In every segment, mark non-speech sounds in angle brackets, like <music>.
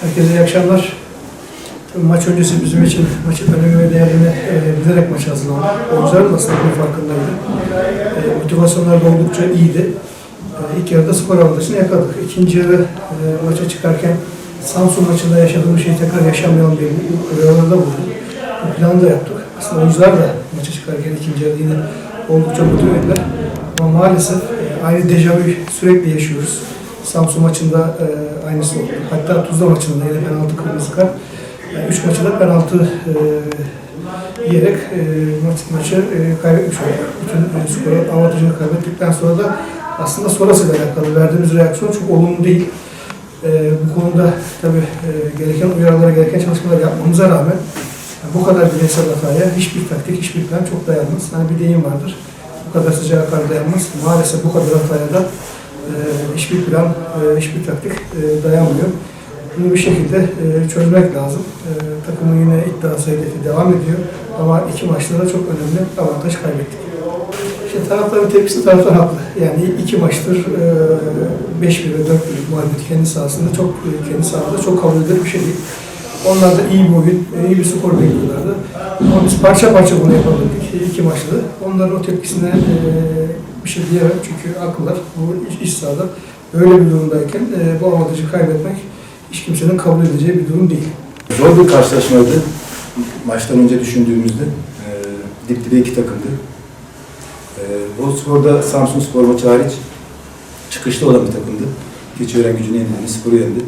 Herkese iyi akşamlar. Maç öncesi bizim için maçın önemi ve değerini e, bilerek maça hazırlandık. Oyuncular da aslında bunun farkındaydı. E, motivasyonlar da oldukça iyiydi. E, ilk yarıda skor avantajını yakaladık. İkinci yarı e, maça çıkarken Samsun maçında yaşadığımız şeyi tekrar yaşamayalım diye bu uyarılarda bulunduk. Bu planı da yaptık. Aslında oyuncular da maça çıkarken ikinci yarıda yine oldukça motiveydiler. Ama maalesef e, aynı dejavu sürekli yaşıyoruz. Samsun maçında e, aynısı oldu. Hatta Tuzla maçında yine penaltı kırmızı kart. Yani üç maçı da penaltı e, yiyerek e, maç, maçı e, kaybetmiş olduk. Bütün e, skoru avantajını kaybettikten sonra da aslında sonrasıyla alakalı verdiğimiz reaksiyon çok olumlu değil. E, bu konuda tabii e, gereken uyarılara, gereken çalışmalar yapmamıza rağmen yani bu kadar bireysel hataya hiçbir taktik, hiçbir plan çok dayanmaz. Hani bir deyim vardır. Bu kadar sıcağa kar dayanmaz. Maalesef bu kadar hataya da e, hiçbir plan, e, hiçbir taktik e, dayanmıyor. Bunu bir şekilde e, çözmek lazım. Takımın yine iddiası hedefi devam ediyor. Ama iki maçta da çok önemli avantaj kaybettik. İşte taraftarın tepkisi taraftar haklı. Yani iki maçtır e, 5 bir ve 4 bir mağlubiyet kendi sahasında çok kendi sahasında çok kabul edilir bir şey değil. Onlar da iyi bir oyun, iyi bir skor bekliyorlardı. Ama biz parça parça bunu yapabildik iki maçta. Onların o tepkisine bir şey diyemem çünkü haklılar. Bu iş, sahada öyle bir durumdayken e, bu avantajı kaybetmek hiç kimsenin kabul edeceği bir durum değil. Zor bir karşılaşmaydı. Maçtan önce düşündüğümüzde e, dip dibe iki takımdı. E, Bolu Spor'da Samsun Spor maçı hariç çıkışta olan bir takımdı. Keçiören gücünü yendi, sporu yendi.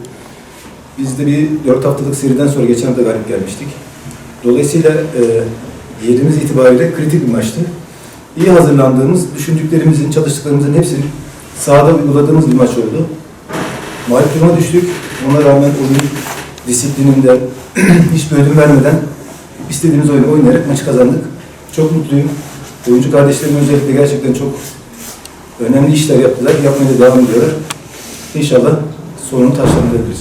Biz de bir dört haftalık seriden sonra geçen hafta galip gelmiştik. Dolayısıyla e, yerimiz itibariyle kritik bir maçtı. İyi hazırlandığımız, düşündüklerimizin, çalıştıklarımızın hepsini sahada uyguladığımız bir maç oldu. Mağlup duruma düştük. Ona rağmen oyun disiplininden, <clears throat> hiçbir ödün vermeden istediğimiz oyunu oynayarak maçı kazandık. Çok mutluyum. Oyuncu kardeşlerim özellikle gerçekten çok önemli işler yaptılar. Yapmaya da devam ediyorlar. İnşallah sorunu taşlandırabiliriz.